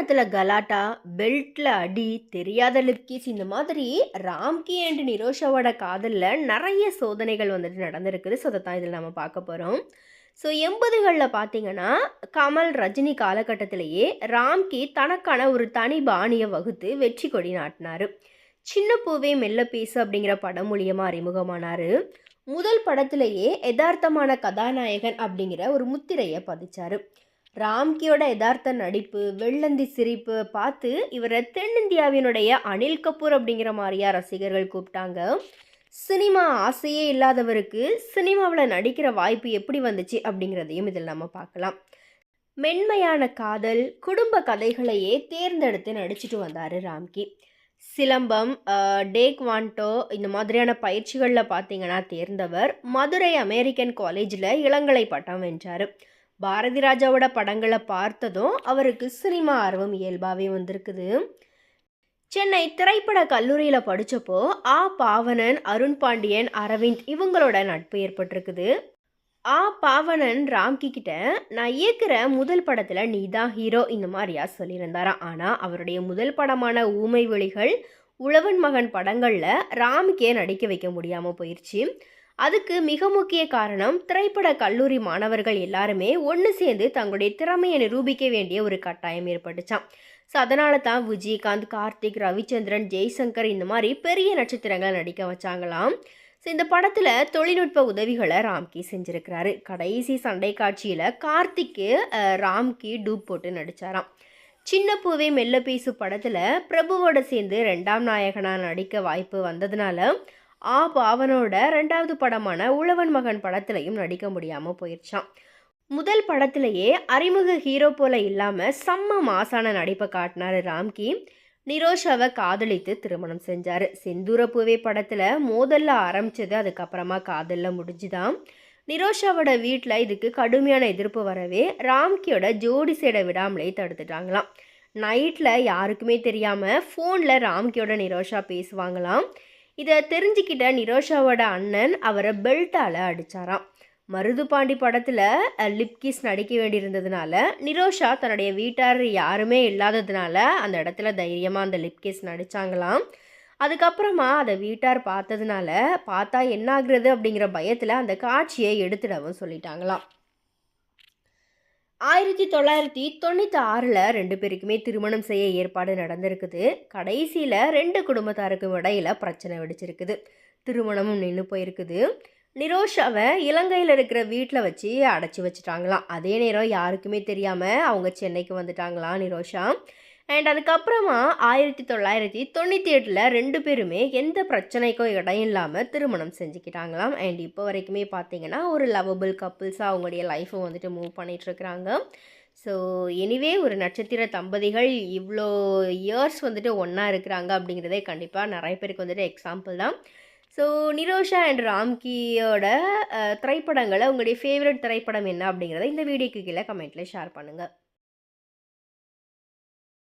கல்யாணத்தில் கலாட்டா பெல்ட்டில் அடி தெரியாத லிப்கிஸ் இந்த மாதிரி ராம்கி அண்ட் நிரோஷாவோட காதலில் நிறைய சோதனைகள் வந்துட்டு நடந்திருக்குது. ஸோ அதை தான் இதில் நம்ம பார்க்க போகிறோம் ஸோ எண்பதுகளில் பார்த்தீங்கன்னா கமல் ரஜினி காலகட்டத்திலேயே ராம்கி தனக்கான ஒரு தனி பாணியை வகுத்து வெற்றி கொடி நாட்டினார். சின்ன பூவே மெல்ல பேசு அப்படிங்கிற படம் மூலியமாக அறிமுகமானார். முதல் படத்திலேயே யதார்த்தமான கதாநாயகன் அப்படிங்கிற ஒரு முத்திரையை பதிச்சார். ராம்கியோட யதார்த்த நடிப்பு வெள்ளந்தி சிரிப்பு பார்த்து இவரை தென்னிந்தியாவினுடைய அனில் கபூர் அப்படிங்கிற மாதிரியா ரசிகர்கள் கூப்பிட்டாங்க. சினிமா ஆசையே இல்லாதவருக்கு சினிமாவில் நடிக்கிற வாய்ப்பு எப்படி வந்துச்சு அப்படிங்கிறதையும் இதில் நம்ம பார்க்கலாம். மென்மையான காதல் குடும்ப கதைகளையே தேர்ந்தெடுத்து நடிச்சிட்டு வந்தார் ராம்கி. சிலம்பம் டேக் வாண்டோ இந்த மாதிரியான பயிற்சிகளில் பார்த்தீங்கன்னா தேர்ந்தவர் மதுரை அமெரிக்கன் காலேஜில் இளங்கலை பட்டம் வென்றார். பாரதி ராஜாவோட படங்களை பார்த்ததும் அவருக்கு சினிமா ஆர்வம் இயல்பாகவே வந்திருக்குது. சென்னை திரைப்பட கல்லூரியில் படித்தப்போ ஆ. பாவனன் அருண் பாண்டியன் அரவிந்த் இவங்களோட நட்பு ஏற்பட்டிருக்குது. ஆ. பாவனன் ராம்கி கிட்ட நான் இயக்குற முதல் படத்தில் நீ தான் ஹீரோ இந்த மாதிரியா சொல்லியிருந்தாராம் ஆனால் அவருடைய முதல் படமான ஊமை விழிகள் உழவன் மகன் படங்களில் ராம்கே நடிக்க வைக்க முடியாமல் போயிடுச்சு அதுக்கு மிக முக்கிய காரணம் திரைப்பட கல்லூரி மாணவர்கள் எல்லாருமே ஒன்று சேர்ந்து தங்களுடைய திறமையை நிரூபிக்க வேண்டிய ஒரு கட்டாயம் ஏற்பட்டுச்சான் ஸோ அதனால தான் விஜயகாந்த் கார்த்திக் ரவிச்சந்திரன் ஜெய்சங்கர் இந்த மாதிரி பெரிய நட்சத்திரங்களை நடிக்க வச்சாங்களாம். ஸோ இந்த படத்தில் தொழில்நுட்ப உதவிகளை ராம்கி செஞ்சுருக்கிறாரு. கடைசி சண்டை காட்சியில் கார்த்திக்கு ராம்கி டூப் போட்டு நடித்தாராம் சின்ன பூவே மெல்ல பேசு படத்தில் பிரபுவோட சேர்ந்து ரெண்டாம் நாயகனாக நடிக்க வாய்ப்பு வந்ததுனால ஆ பாவனோட ரெண்டாவது படமான உழவன் மகன் படத்துலையும் நடிக்க முடியாமல் போயிடுச்சான் முதல் படத்திலேயே அறிமுக ஹீரோ போல இல்லாமல் செம்ம மாசான நடிப்பை காட்டினார் ராம்கி. நிரோஷாவை காதலித்து திருமணம் செஞ்சார். செந்தூர பூவே படத்தில் மோதலில் ஆரம்பித்தது அதுக்கப்புறமா காதலில் முடிஞ்சுதான் நிரோஷாவோட வீட்டில் இதுக்கு கடுமையான எதிர்ப்பு வரவே ராம்கியோட ஜோடி சேட விடாமலே தடுத்துட்டாங்களாம். நைட்டில் யாருக்குமே தெரியாமல் ஃபோனில் ராம்கியோட நிரோஷா பேசுவாங்களாம். இதை தெரிஞ்சுக்கிட்ட நிரோஷாவோட அண்ணன் அவரை பெல்ட்டால் அடித்தாராம் மருதுபாண்டி படத்தில் லிப்கிஸ் நடிக்க வேண்டியிருந்ததுனால நிரோஷா தன்னுடைய வீட்டார் யாருமே இல்லாததுனால அந்த இடத்துல தைரியமாக அந்த லிப்கிஸ் நடித்தாங்களாம் அதுக்கப்புறமா அதை வீட்டார் பார்த்ததுனால பார்த்தா என்ன ஆகுறது அப்படிங்கிற பயத்தில் அந்த காட்சியை எடுத்துடவும் சொல்லிட்டாங்களாம். ஆயிரத்தி தொள்ளாயிரத்தி தொண்ணூற்றி ஆறில் ரெண்டு பேருக்குமே திருமணம் செய்ய ஏற்பாடு நடந்திருக்குது. கடைசியில் ரெண்டு குடும்பத்தாருக்கும் இடையில் பிரச்சனை வெடிச்சிருக்குது. திருமணமும் நின்று போயிருக்குது. நிரோஷாவை இலங்கையில் இருக்கிற வீட்டில் வச்சு அடைச்சி வச்சுட்டாங்களாம். அதே நேரம் யாருக்குமே தெரியாமல் அவங்க சென்னைக்கு வந்துட்டாங்களாம் நிரோஷா. அண்ட் அதுக்கப்புறமா ஆயிரத்தி தொள்ளாயிரத்தி தொண்ணூற்றி எட்டில் ரெண்டு பேருமே எந்த பிரச்சனைக்கும் இடம் இல்லாமல் திருமணம் செஞ்சுக்கிட்டாங்களாம். அண்ட் இப்போ வரைக்குமே பார்த்தீங்கன்னா ஒரு லவபிள் கப்புள்ஸாக அவங்களுடைய லைஃப்பை வந்துட்டு மூவ் பண்ணிகிட்ருக்குறாங்க ஸோ எனிவே ஒரு நட்சத்திர தம்பதிகள் இவ்வளோ இயர்ஸ் வந்துட்டு ஒன்றா இருக்கிறாங்க அப்படிங்கிறதே கண்டிப்பாக நிறைய பேருக்கு வந்துட்டு எக்ஸாம்பிள் தான். ஸோ நிரோஷா அண்ட் ராம்கியோட திரைப்படங்களை உங்களுடைய ஃபேவரட் திரைப்படம் என்ன அப்படிங்கிறத இந்த வீடியோக்கு கீழே கமெண்ட்டில் ஷேர் பண்ணுங்கள்